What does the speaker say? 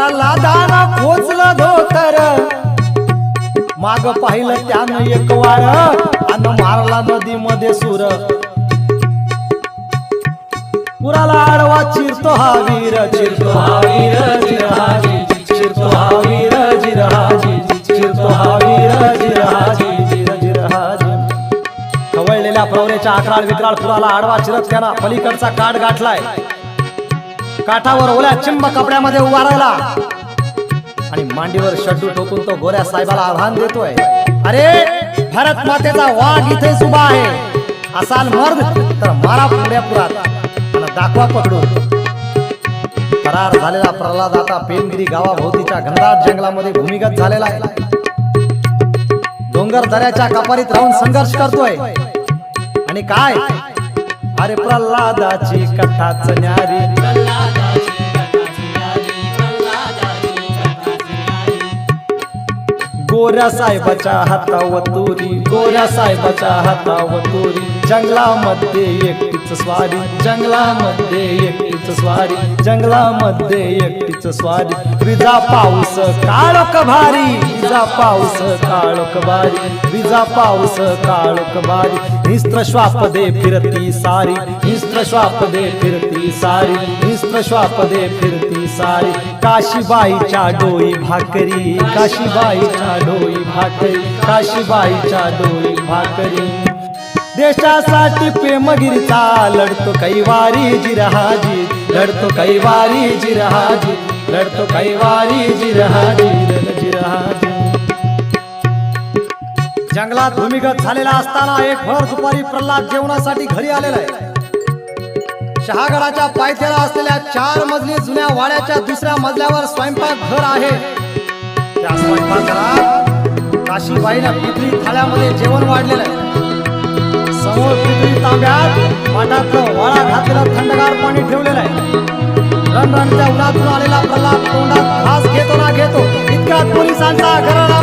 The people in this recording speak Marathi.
प्रल्हादानं खोचलं धोतर? माग पाहिलं त्यानं एक वार अन मारला नदी मध्ये सुर. पुराला आडवा चिरतो हा वीर चिरतो हा वीर जिरहाजी चिरतो हा वीर जिराजी चिरतो हा वीर जिराजी जिर खवळलेल्या प्रवरेच्या अकराळ विकराळ पुराला आडवा चिरत त्यानं पलीकडचा काठ गाठलाय. काठावर ओल्या चिंब कपड्यामध्ये उभा राहिला. आणि मांडीवर शड्डू टोकून तो गोऱ्या साहेबाला आव्हान देतोय. अरे भारत मातेचा वाघ इथेच उभा आहे. असाल मर्द तर मारा पुऱ्या पुरात दाखवा पकडून. फरार झालेला प्रल्हाद आता पेमगिरी गावाभोवतीच्या घनदाट जंगलामध्ये भूमिगत झालेला आहे. डोंगर दऱ्याच्या कपारीत राहून संघर्ष करतोय. आणि काय? अरे प्रल्हादाची कथाच न्यारी. गोऱ्या साहेबाच्या हातावर तुरी गोऱ्या साहेबाच्या हातावर तुरी जंगलामध्ये एकटीच स्वारी जंगलामध्ये एकटीच स्वारी जंगलामध्ये एकटीच स्वारी. विजा पाऊस काळोख भारी. विजा पाऊस काळोख भारी. विजा पाऊस काळोख भारी. हिस्त्र श्वाप दे फिरती सारी। हिस्त्र श्वाप दे फिरती सारी। हिस्त्र श्वाप दे फिरती सारी। काशीबाईच्या डोई भाकरी। काशीबाईच्या डोई भाकरी। काशीबाईच्या डोई भाकरी। देशासाठी प्रेमगिरीचा लढतो कैवारी जिरहाजी। लढतो कैवारी जिरहाजी। लढतो कैवारी जिरहाजी। जंगलात भूमिगत झालेला असताना एक भर दुपारी प्रल्हाद जेवणासाठी घरी आलेला आहे. शहागडाच्या पायथ्याला असलेल्या चार मजली जुन्या वाड्याच्या दुसऱ्या मजल्यावर स्वयंपाक घर आहे. त्या स्वयंपाकघरात काशीबाईला पितळी थाळ्यामध्ये जेवण वाढलेलं आहे. समोर पितळी तांब्यात पाटातलं वाळा घातलेलं थंडगार पाणी ठेवलेलं आहे. रणरणच्या उन्हातून आलेला प्रल्हाद तोंडात घास घेतो ना घेतो इतक्यात पोलिसांचा घराला